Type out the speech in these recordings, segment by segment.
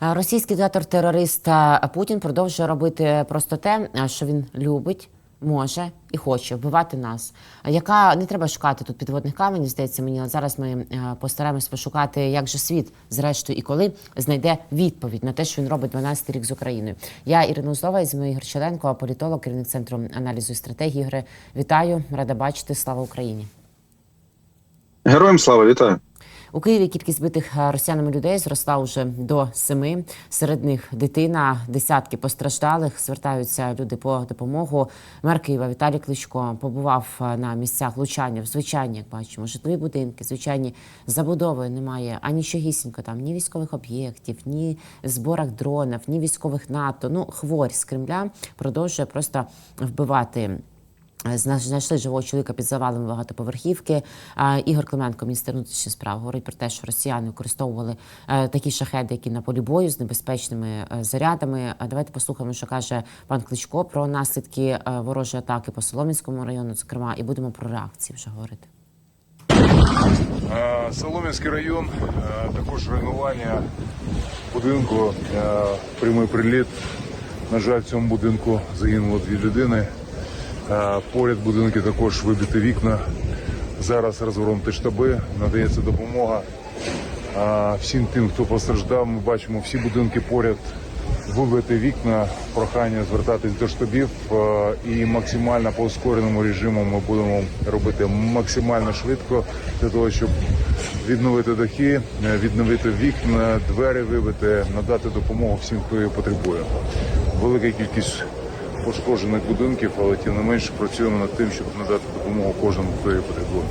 Російський диктатор-терорист е, Путін продовжує робити просто те, е, що він любить, може і хоче вбивати нас. Е, Яка не треба шукати тут підводних каменів, здається мені. але Зараз ми е, постараємось пошукати, як же світ, зрештою, і коли знайде відповідь на те, що він робить 12 рік з Україною. Я Ірина Узлова і Ігор Щеленко, політолог, керівник центру аналізу і стратегії. Ігоре, вітаю, рада бачити. Слава Україні. Героям слава вітаю. У Києві кількість збитих е, росіянами людей зросла уже до семи. Серед них дитина, десятки постраждалих. Звертаються люди по допомогу. Мер Києва Віталій Кличко побував е, на місцях влучання. В звичайні, як бачимо, житлові будинки, звичайні забудови немає ані щогісінько там, ні військових об'єктів, ні зборах дронів, ні військових НАТО. Ну, хворь з Кремля продовжує просто вбивати. Зна- Знайшли живого чоловіка під завалами багатоповерхівки. Ігор Клименко, міністр внутрішніх справ, говорить про те, що росіяни використовували е, такі шахеди, які на полі бою з небезпечними е, зарядами. Давайте послухаємо, що каже пан Кличко про наслідки е, ворожої атаки по Соломінському району, зокрема, і будемо про реакції вже говорити. Е, Солом'янський район, е, також руйнування будинку, е, прямий приліт. На жаль, в цьому будинку загинуло дві людини. Поряд будинки також вибиті вікна. Зараз розгорнуті штаби, надається допомога. Всім тим, хто постраждав, ми бачимо всі будинки поряд вибити вікна, прохання звертатись до штабів і максимально по ускореному режиму ми будемо робити максимально швидко для того, щоб відновити дахи, е, відновити вікна, двері вибити, надати допомогу всім, хто її потребує. Велика кількість пошкоджених будинків, але тим не менше працюємо над тим, щоб надати допомогу кожному, хто її потребує.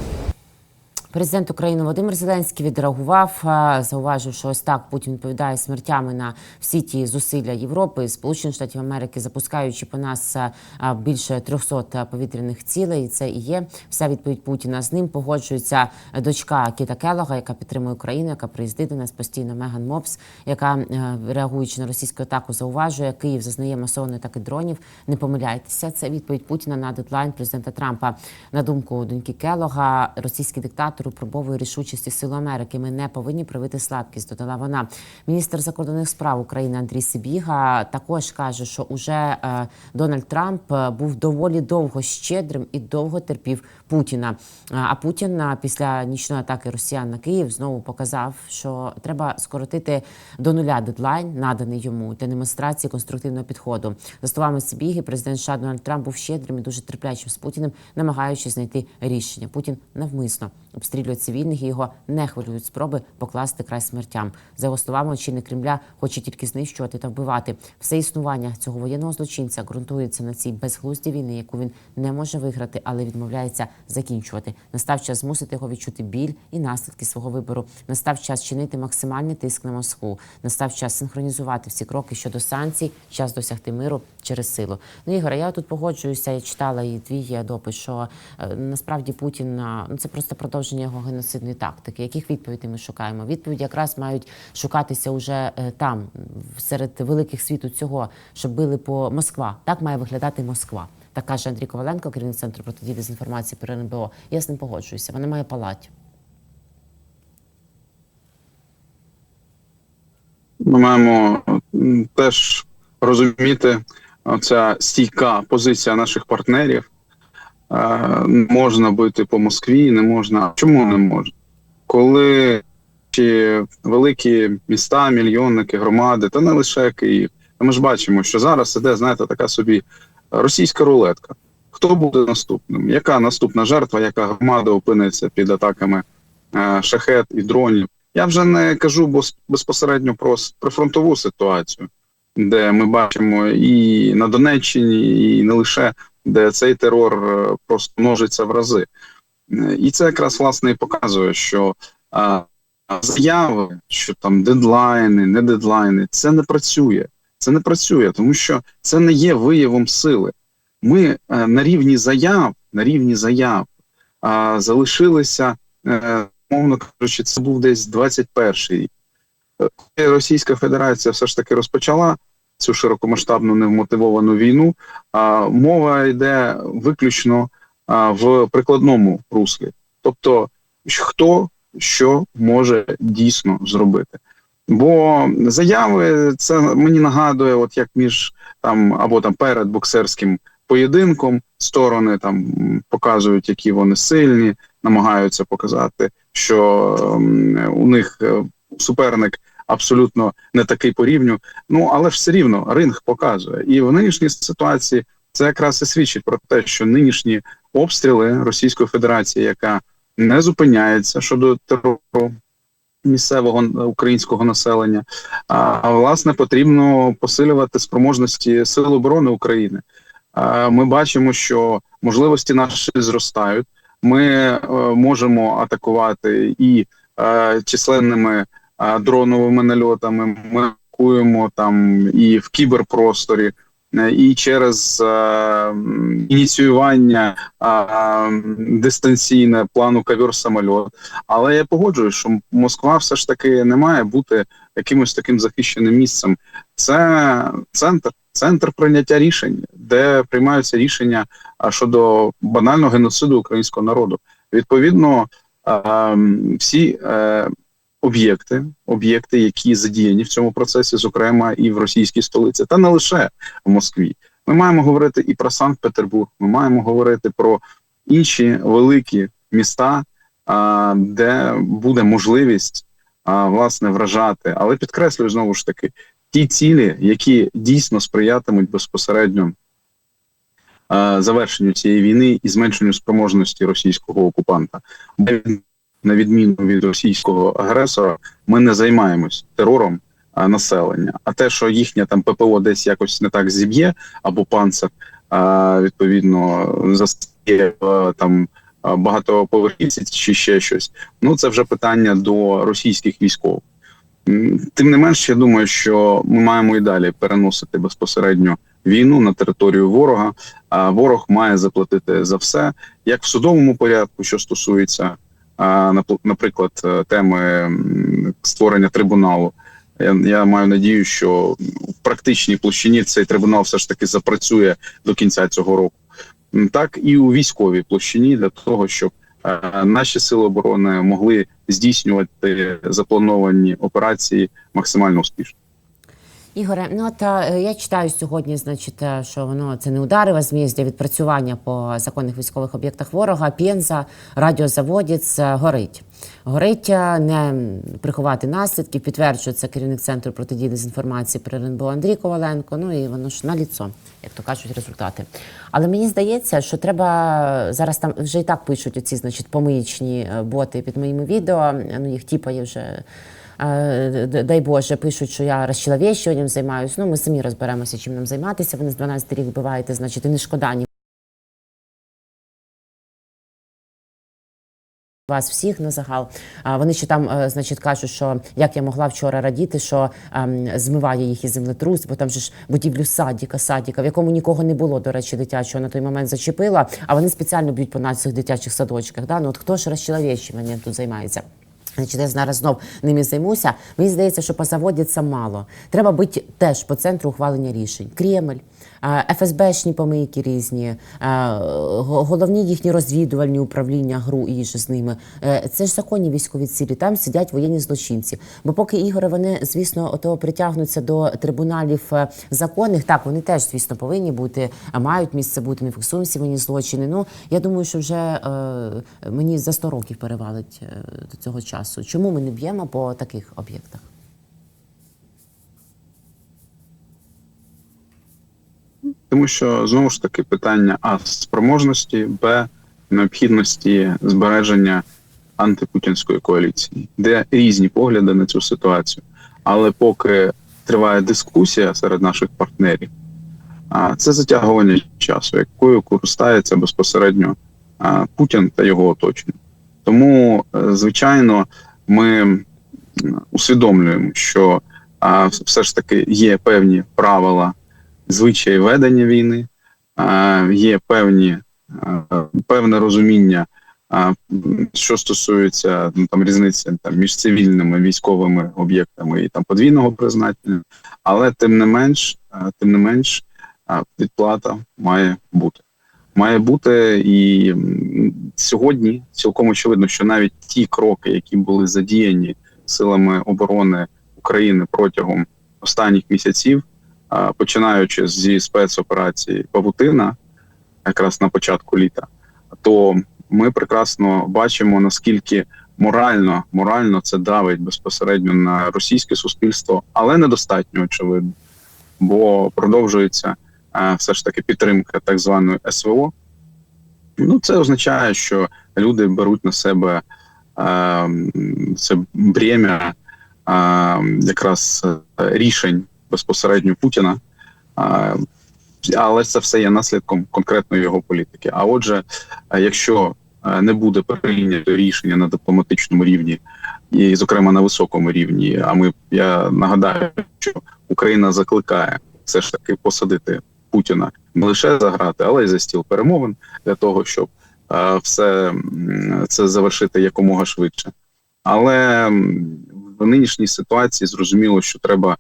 Президент України Володимир Зеленський відреагував, е, зауважив, що ось так Путін відповідає смертями на всі ті зусилля Європи, Сполучених Штатів Америки, запускаючи по нас е, е, більше 300 повітряних цілей. І це і є вся відповідь Путіна. З ним погоджується дочка Кіта Келога, яка підтримує Україну, яка приїздить до нас постійно. Меган Мопс, яка реагуючи на російську атаку, зауважує, Київ зазнає масованої атаки дронів. Не помиляйтеся. Це відповідь Путіна на дедлайн президента Трампа. На думку доньки Келога, російський диктатор випробовує рішучості Сил Америки. Ми не повинні проявити слабкість. Додала вона. Міністр закордонних справ України Андрій Сибіга також каже, що уже е, Дональд Трамп е, був доволі довго щедрим і довго терпів Путіна. А Путін після нічної атаки Росіян на Київ знову показав, що треба скоротити до нуля дедлайн, наданий йому для демонстрації конструктивного підходу. За словами Сибіги, президент США Дональд Трамп був щедрим і дуже терплячим з Путіним, намагаючись знайти рішення. Путін навмисно обстрілює цивільних і його не хвилюють спроби покласти край смертям. За його словами, очільник Кремля хоче тільки знищувати та вбивати. Все існування цього воєнного злочинця ґрунтується на цій безглуздій війни, яку він не може виграти, але відмовляється закінчувати. Настав час змусити його відчути біль і наслідки свого вибору. Настав час чинити максимальний тиск на Москву. Настав час синхронізувати всі кроки щодо санкцій, час досягти миру через силу. Ну Ігоре, я тут погоджуюся. Я читала і твій допис, що е, насправді Путін ну це просто продовження його геноцидної тактики. Яких відповідей ми шукаємо? Відповіді якраз мають шукатися уже е, там, серед великих світу цього, щоб били по Москва. Так має виглядати Москва. Так каже Андрій Коваленко, керівник центру протидії дезінформації при РНБО. Я з ним погоджуюся. Вона має палати. Ми маємо теж розуміти ця стійка позиція наших партнерів. Не можна бити по Москві, не можна. Чому не можна? Коли ці великі міста, мільйонники, громади, та не лише Київ. Ми ж бачимо, що зараз іде, знаєте, така собі російська рулетка. Хто буде наступним? Яка наступна жертва, яка громада опиниться під атаками е, шахет і дронів? Я вже не кажу безпосередньо про прифронтову ситуацію, де ми бачимо і на Донеччині, і не лише де цей терор е, просто множиться в рази. Е, І це якраз власне і показує, що а, заяви, що там дедлайни, не дедлайни, це не працює. Це не працює, тому що це не є виявом сили. Ми е, на рівні заяв, на рівні заяв а, залишилися, е, мовно кажучи, це був десь 21-й рік. Е, Російська Федерація все ж таки розпочала цю широкомасштабну невмотивовану війну. А, мова йде виключно а, в прикладному руслі. Тобто, хто що може дійсно зробити. Бо заяви це мені нагадує, от як між там або там перед боксерським поєдинком сторони там показують, які вони сильні, намагаються показати, що у них е, суперник абсолютно не такий по рівню. Ну але ж все рівно ринг показує. І в нинішній ситуації це якраз і свідчить про те, що нинішні обстріли Російської Федерації, яка не зупиняється щодо терору місцевого українського населення, а, власне потрібно посилювати спроможності Сил оборони України. Ми бачимо, що можливості наші зростають. Ми е, можемо атакувати і е, численними е, дроновими нальотами. Ми атакуємо там і в кіберпросторі, е, і через е, ініціювання е, дистанційне плану ковер самольот. Але я погоджуюсь, що Москва все ж таки не має бути якимось таким захищеним місцем. Це центр, центр прийняття рішень, де приймаються рішення щодо банального геноциду українського народу. Відповідно, е, всі е, об'єкти, об'єкти, які задіяні в цьому процесі, зокрема і в російській столиці, та не лише в Москві. Ми маємо говорити і про Санкт-Петербург. Ми маємо говорити про інші великі міста, де буде можливість власне вражати, але підкреслюю знову ж таки ті цілі, які дійсно сприятимуть безпосередньо завершенню цієї війни і зменшенню спроможності російського окупанта. На відміну від російського агресора, ми не займаємось терором населення. А те, що їхнє там ППО десь якось не так зіб'є, або панцир а, відповідно застає там багатоповерхівці чи ще щось. Ну це вже питання до російських військових. Тим не менш, я думаю, що ми маємо і далі переносити безпосередньо війну на територію ворога. А ворог має заплатити за все, як в судовому порядку, що стосується, наприклад, е, теми створення трибуналу. Я, я маю надію, що в практичній площині цей трибунал все ж таки запрацює до кінця цього року. Так і у військовій площині для того, щоб е, наші сили оборони могли здійснювати заплановані операції максимально успішно. Ігоре, ну от е, я читаю сьогодні, значить, е, що воно це не удари возмездя, відпрацювання по законних військових об'єктах ворога. Пенза, радіозаводець е, горить. Горить не приховати наслідків, підтверджує це керівник центру протидії дезінформації при РНБО Андрій Коваленко. Ну і воно ж на ліцо, як то кажуть, результати. Але мені здається, що треба зараз там вже і так пишуть оці, значить, помиїчні е, боти під моїми відео. Ну їх тіпає вже. Е, дай Боже, пишуть, що я розчеловещуванням займаюся. Ну, ми самі розберемося, чим нам займатися. Ви з 12 рік вбиваєте, значить, і не шкода ні вас всіх на загал. А вони ще там, е, значить, кажуть, що як я могла вчора радіти, що ем, змиває їх із землетрус, бо там же ж будівлю садіка, садіка, в якому нікого не було, до речі, дитячого на той момент зачепила, а вони спеціально б'ють по наших дитячих садочках. Да? Ну от хто ж розчеловещуванням тут займається? Значить, я зараз знов ними займуся. Мені здається, що позаводяться мало. Треба бути теж по центру ухвалення рішень. Кремль, ФСБшні помийки різні, головні їхні розвідувальні управління ГРУ і ж з ними. Е, Це ж законні військові цілі. Там сидять воєнні злочинці. Бо поки ігори вони, звісно, ото притягнуться до трибуналів е, законних, так вони теж, звісно, повинні бути, а мають місце бути. Ми фіксуємо всі воєнні злочини. Ну я думаю, що вже е, мені за 100 років перевалить до цього часу. Чому ми не б'ємо по таких об'єктах? Тому що знову ж таки питання а спроможності, б необхідності збереження антипутінської коаліції, де різні погляди на цю ситуацію. Але поки триває дискусія серед наших партнерів, а це затягування часу, якою користається безпосередньо Путін та його оточення. Тому, е, звичайно, ми усвідомлюємо, що все ж таки є певні правила звичаї ведення війни, є певні певне розуміння, що стосується ну, там різниці там між цивільними військовими об'єктами і там подвійного призначення, але тим не менш, тим не менш, відплата має бути. Має бути і сьогодні цілком очевидно, що навіть ті кроки, які були задіяні силами оборони України протягом останніх місяців, починаючи зі спецоперації Павутина, якраз на початку літа, то ми прекрасно бачимо наскільки морально, морально це давить безпосередньо на російське суспільство, але недостатньо очевидно, бо продовжується е, все ж таки підтримка так званої СВО. Ну, це означає, що люди беруть на себе е, це бремя е, якраз рішень безпосередньо Путіна. Але це все є наслідком конкретної його політики. А отже, е, якщо е, не буде прийнято рішення на дипломатичному рівні, і, зокрема, на високому рівні, а ми я нагадаю, що Україна закликає все ж таки посадити Путіна не лише за грати, але й за стіл перемовин для того, щоб е, все це завершити якомога швидше. Але в нинішній ситуації зрозуміло, що треба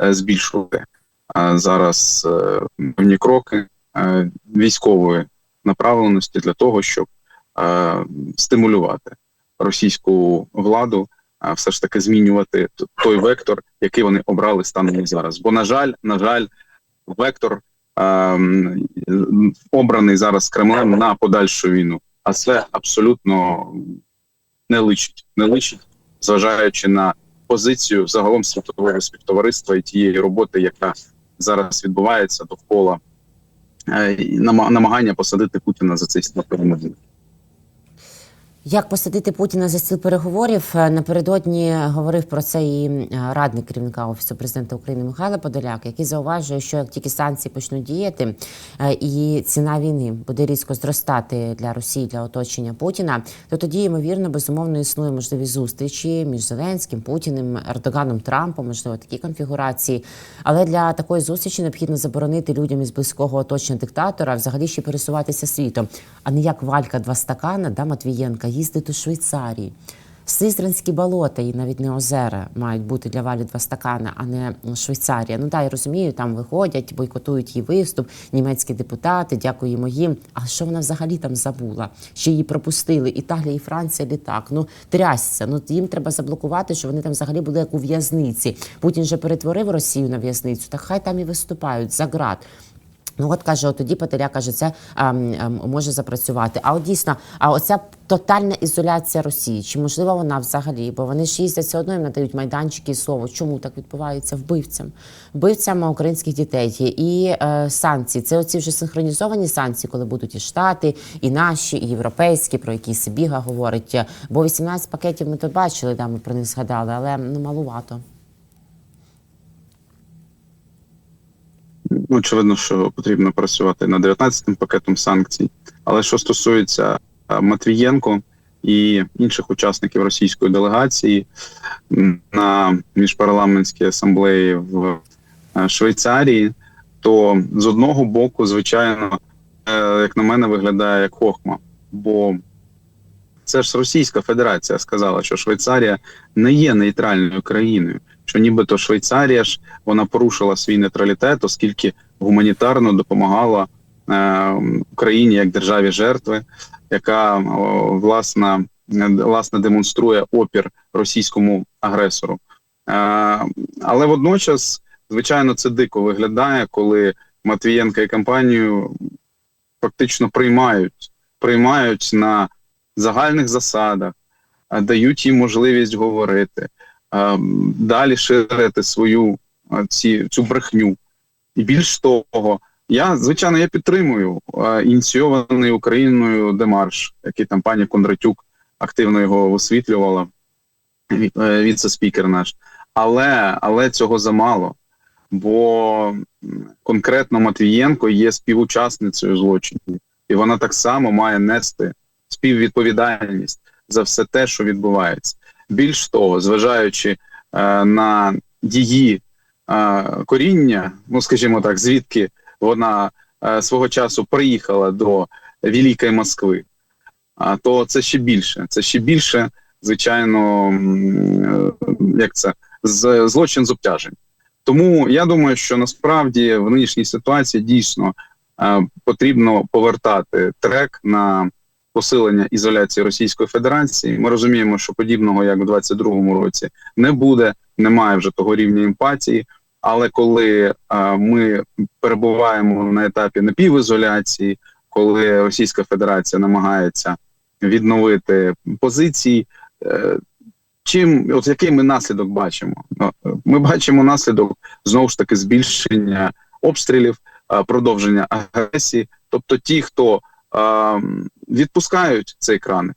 збільшувати е, зараз е, певні кроки е, військової направленості для того, щоб стимулювати російську владу, все ж таки змінювати той вектор, який вони обрали станом зараз. Бо на жаль, на жаль, вектор обраний зараз Кремлем на подальшу війну, а це абсолютно не личить, не личить, зважаючи на позицію загалом світового співтовариства і тієї роботи, яка зараз відбувається довкола е, нама- намагання посадити Путіна за цей перемовин. Як посадити Путіна за стіл переговорів? Е, Напередодні говорив про це і е, радник керівника офісу президента України Михайло Подоляк, який зауважує, що як тільки санкції почнуть діяти, е, і ціна війни буде різко зростати для Росії для оточення Путіна, то тоді ймовірно безумовно існує можливість зустрічі між Зеленським, Путіним, Ердоганом, Трампом, можливо, такі конфігурації. Але для такої зустрічі необхідно заборонити людям із близького оточення диктатора взагалі ще пересуватися світом, а не як Валька два стакана да Матвієнка їздить до Швейцарії. Сизранські болота і навіть не озера мають бути для Валі два стакана, а не Швейцарія. Ну да, я розумію, там виходять, бойкотують її виступ, німецькі депутати, дякуємо їм. А що вона взагалі там забула? Ще її пропустили Італія і Франція літак. Ну трясся. Ну їм треба заблокувати, що вони там взагалі були як у в'язниці. Путін же перетворив Росію на в'язницю. Так хай там і виступають за град. Ну, от каже, от тоді Петеря каже, це а, м, може запрацювати. А от дійсно, а оця тотальна ізоляція Росії, чи можливо вона взагалі? Бо вони ж їздять все одно їм надають майданчики і слово. Чому так відбувається вбивцям? Вбивцям українських дітей і е, санкції. Це оці вже синхронізовані санкції, коли будуть і штати, і наші, і європейські, про які Сибіга говорить. Бо 18 пакетів ми то бачили, да, ми про них згадали, але ну малувато. Очевидно, що потрібно працювати над 19-м пакетом санкцій. Але що стосується Матвієнко і інших учасників російської делегації на міжпарламентській асамблеї в е, Швейцарії, то з одного боку, звичайно, е, як на мене, виглядає як хохма. Бо це ж Російська Федерація сказала, що Швейцарія не є нейтральною країною, що нібито Швейцарія ж вона порушила свій нейтралітет, оскільки гуманітарно допомагала е, Україні як державі жертви, яка о, власне, власне демонструє опір російському агресору. Е, але водночас, звичайно, це дико виглядає, коли Матвієнка і компанію фактично приймають, приймають на загальних засадах, дають їм можливість говорити, далі ширити свою ці, цю брехню. І більш того, я звичайно я підтримую ініційований Україною демарш, який там пані Кондратюк активно його висвітлювала, е, віце-спікер наш. Але, але цього замало. Бо конкретно Матвієнко є співучасницею злочинів, і вона так само має нести співвідповідальність за все те, що відбувається. Більш того, зважаючи е, на її е, коріння, ну скажімо так, звідки вона е, свого часу приїхала до Великої Москви, то це ще більше. Це ще більше, звичайно, як це злочин з обтяжень. Тому я думаю, що насправді в нинішній ситуації дійсно потрібно повертати трек на посилення ізоляції Російської Федерації. Ми розуміємо, що подібного як у 22-му році не буде, немає вже того рівня емпатії. Але коли а, ми перебуваємо на етапі напівізоляції, коли Російська Федерація намагається відновити позиції, е, чим от який ми наслідок бачимо? Ну, Ми бачимо наслідок знову ж таки збільшення обстрілів, продовження агресії. Тобто, ті, хто е, відпускають цей краник,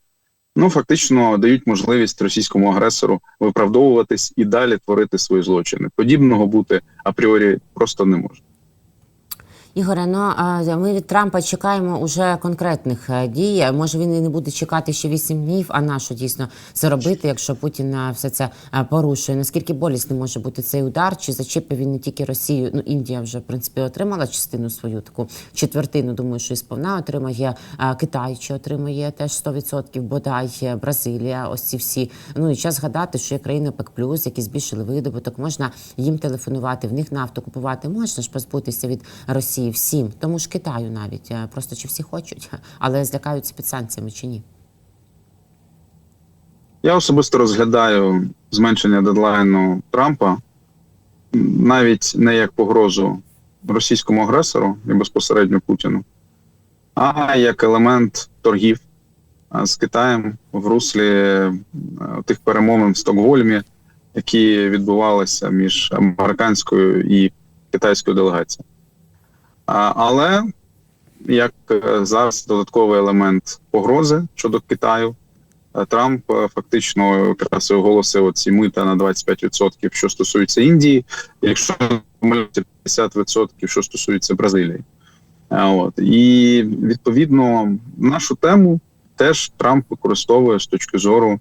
ну фактично дають можливість російському агресору виправдовуватись і далі творити свої злочини. Подібного бути апріорі просто не може. Ігоре, ну ми від Трампа чекаємо уже конкретних е, дій. Може він і не буде чекати ще 8 днів, а на що дійсно це якщо Путін е, все це е, порушує? Наскільки болісний може бути цей удар? Чи зачепив він не тільки Росію? Ну Індія вже в принципі отримала частину свою таку четвертину. Думаю, що і сповна отримає Китай, чи отримає теж 100% бодай Бразилія. Ось ці всі. Ну і час згадати, що є країна ПЕК Плюс, які збільшили видобуток. Можна їм телефонувати, в них нафту купувати. Можна ж позбутися від Росії всім, тому ж Китаю навіть Е, просто чи всі хочуть, але злякаються під санкціями чи ні. Я особисто розглядаю зменшення дедлайну Трампа навіть не як погрозу російському агресору і безпосередньо Путіну, а як елемент торгів з Китаєм в руслі е, тих перемовин в Стокгольмі, які відбувалися між американською і китайською делегацією. Але як е, зараз додатковий елемент погрози щодо Китаю. Е, Трамп е, фактично якраз оголосив ці мита на 25%, що стосується Індії, якщо не помиляюся, 50% що стосується Бразилії. От і відповідно нашу тему теж Трамп використовує з точки зору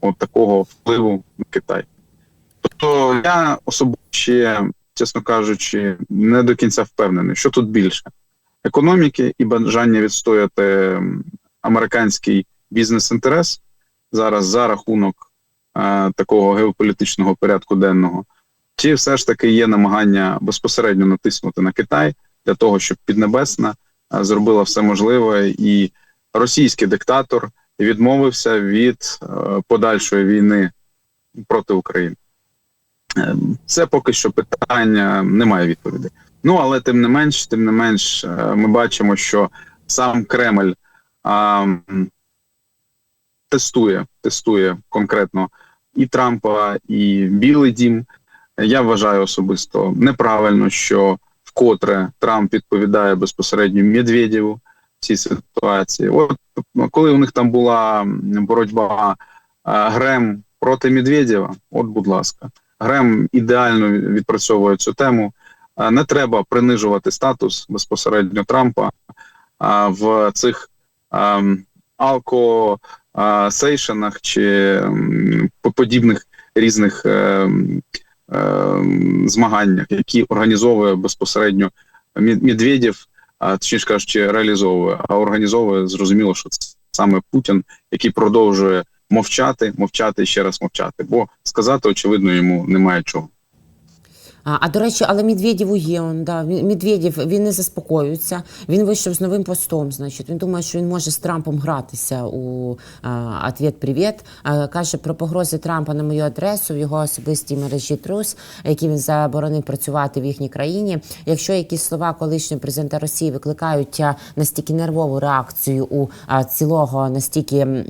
от такого впливу на Китай. Тобто я особисто ще, чесно кажучи, не до кінця впевнений, що тут більше економіки і бажання відстояти американський бізнес-інтерес зараз за рахунок е, такого геополітичного порядку денного, чи все ж таки є намагання безпосередньо натиснути на Китай для того, щоб Піднебесна е, зробила все можливе, і російський диктатор відмовився від е, подальшої війни проти України. Е, Це поки що питання немає відповіді. Ну але тим не менш, тим не менш, е, ми бачимо, що сам Кремль а, тестує, тестує конкретно і Трампа, і Білий Дім. Я вважаю особисто неправильно, що вкотре Трамп відповідає безпосередньо Медведєву в цій ситуації. От коли у них там була боротьба а, Грем проти Медведєва, от, будь ласка, Грем ідеально відпрацьовує цю тему. Не треба принижувати статус безпосередньо Трампа в цих ем, алко-сейшенах чи ем, подібних різних ем, змаганнях, які організовує безпосередньо Мед- Медведєв, точніше кажучи, реалізовує, а організовує зрозуміло, що це саме Путін, який продовжує мовчати, мовчати ще раз мовчати, бо сказати очевидно йому немає чого. А, а до речі, але Медведєву є он, да. Медведєв він не заспокоюється. Він вийшов з новим постом. Значить, він думає, що він може з Трампом гратися у «Ответ Привіт. Каже про погрози Трампа на мою адресу в його особистій мережі Трус, які він заборонив працювати в їхній країні. Якщо якісь слова колишнього президента Росії викликають настільки нервову реакцію у цілого настільки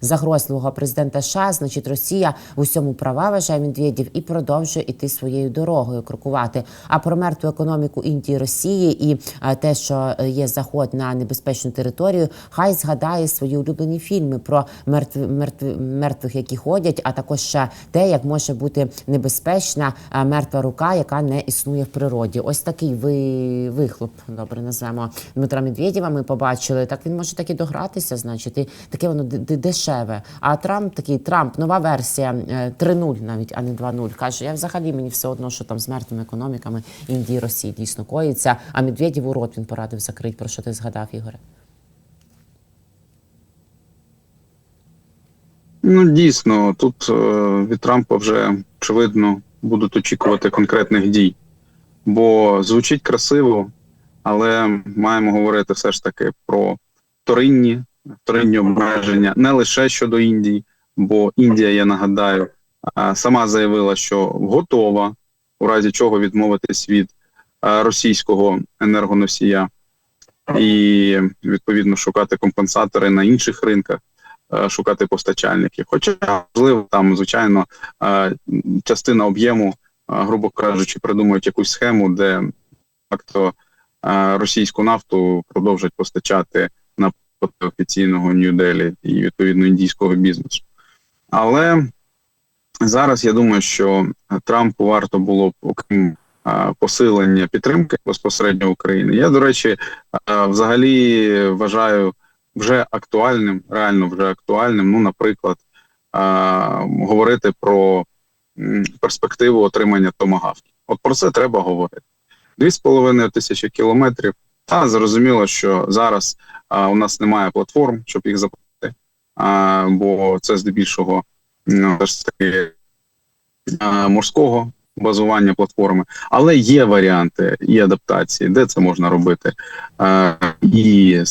загрозливого президента США, значить Росія в усьому права вважає Медведєв і продовжує іти своєю дорогою крокувати. А про мертву економіку Індії, Росії і те, що е, є заход на небезпечну територію, хай згадає свої улюблені фільми про мертв, мертв, мертвих, які ходять, а також ще те, як може бути небезпечна мертва рука, яка не існує в природі. Ось такий ви, вихлоп, добре назвемо Дмитра Медведєва. Ми побачили. Так він може таки догратися, значить, і таке воно дешеве. А Трамп такий Трамп, нова версія е, 3.0 навіть, а не 2.0. Каже, я взагалі мені все одно, що там з мертвими економіками Індії, Росії дійсно коїться. А Медведєву рот він порадив закрити. Про що ти згадав, Ігоре? Ну, дійсно, тут е, від Трампа вже очевидно будуть очікувати конкретних дій, бо звучить красиво, але маємо говорити все ж таки про вторинні, вторинні обмеження не лише щодо Індії, бо Індія, я нагадаю, сама заявила, що готова у разі чого відмовитись від російського енергоносія і відповідно шукати компенсатори на інших ринках, шукати постачальників. Хоча можливо, там звичайно частина об'єму, грубо кажучи, придумують якусь схему, де факто російську нафту продовжать постачати на офіційного Нью-Делі і відповідно індійського бізнесу. Але зараз я думаю, що Трампу варто було б окрім е, посилення підтримки безпосередньо України. Я, до речі, е, взагалі вважаю вже актуальним, реально вже актуальним. Ну, наприклад, е, говорити про перспективу отримання томагавків. От про це треба говорити. Дві з половиною тисячі кілометрів. Та зрозуміло, що зараз у нас немає платформ, щоб їх запустити, а, бо це здебільшого ну, морського базування платформи. Але є варіанти і адаптації, де це можна робити. І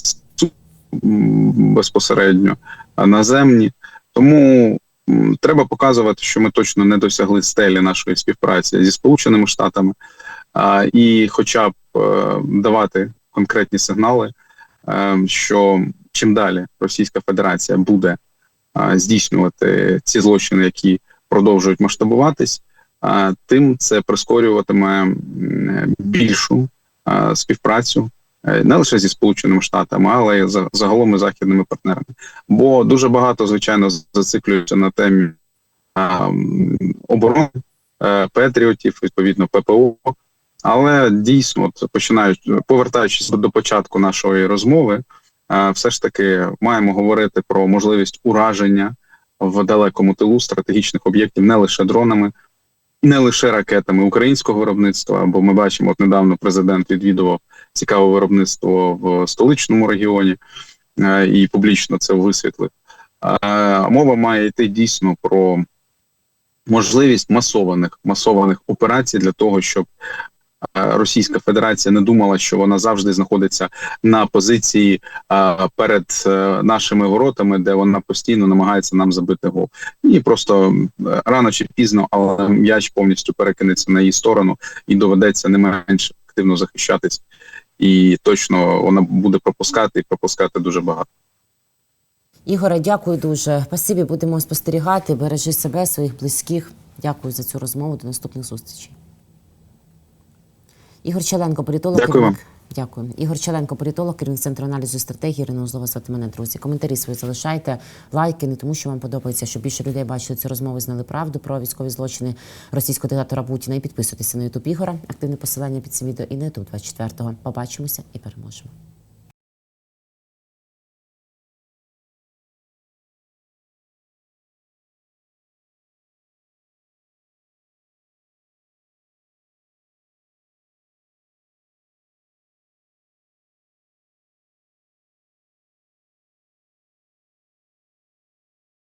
безпосередньо наземні. Тому треба показувати, що ми точно не досягли стелі нашої співпраці зі Сполученими Штатами, і хоча б е, давати конкретні сигнали, е, що чим далі Російська Федерація буде здійснювати ці злочини, які продовжують масштабуватись, тим це прискорюватиме більшу співпрацю е, не лише зі Сполученими Штатами, але й за- загалом і західними партнерами. Бо дуже багато, звичайно, зациклюються на темі оборони, е, патріотів, відповідно ППО. Але дійсно, от починають повертаючись до початку нашої розмови, все ж таки маємо говорити про можливість ураження в далекому тилу стратегічних об'єктів не лише дронами, не лише ракетами українського виробництва. Бо ми бачимо, от недавно президент відвідував цікаве виробництво в столичному регіоні е, і публічно це висвітлив. Е, Мова має йти дійсно про можливість масованих масованих операцій для того, щоб е, Російська Федерація не думала, що вона завжди знаходиться на позиції перед е, нашими воротами, де вона постійно намагається нам забити гол. І просто рано чи пізно, але м'яч повністю перекинеться на її сторону, і доведеться не менш активно захищатись. І точно вона буде пропускати і пропускати дуже багато. Ігоре, дякую дуже. Спасибі, будемо спостерігати. Бережи себе, своїх близьких. Дякую за цю розмову. До наступних зустрічей. Ігор Челенко, політолог. Дякую вам. керівник- Дякую. Ігор Челенко, політолог, керівник центру аналізу стратегії. Ірина Узлова звати мене, друзі. Коментарі свої залишайте, лайки, не тому, що вам подобається, щоб більше людей бачили ці розмови, знали правду про військові злочини російського диктатора Путіна. І підписуйтеся на Ютуб Ігора. Активне посилання під цим відео і на Ютуб 24-го. Побачимося і переможемо.